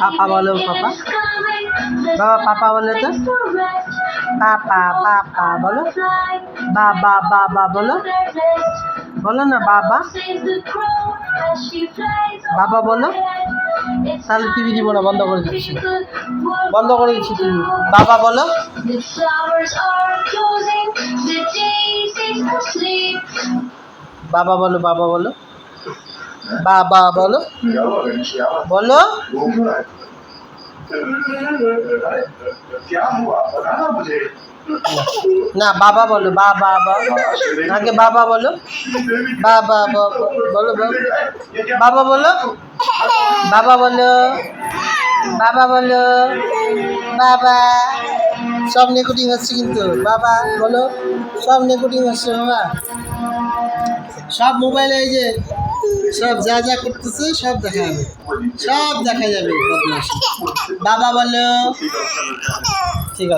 পাপা বলো, পাপা। বাবা, পাপা বলো তো। পাপা পাপা বলো। বাবা বাবা বলো। বলো না, বাবা। বাবা বলো। তাহলে টিভি দিব না, বন্ধ করে দিচ্ছি। বন্ধ করে দিচ্ছি টিভি। বাবা বলো. বাবা বলো বাবা বলো। বাবা, বলো। বলো। না, বাবা বলো বা বাবা। আগে বাবা বলো। বাবা বলো বাবা বলো। বাবা বলো। বাবা বলো। বাবা। সব নেকুটি হচ্ছে কিন্তু। বাবা, বলো। সব নেকুটি হচ্ছে, বাবা। সব মোবাইলে এই যে সব যা যা করতেছে সব দেখা যাবে সব দেখা যাবে। বাবা বলো ঠিক আছে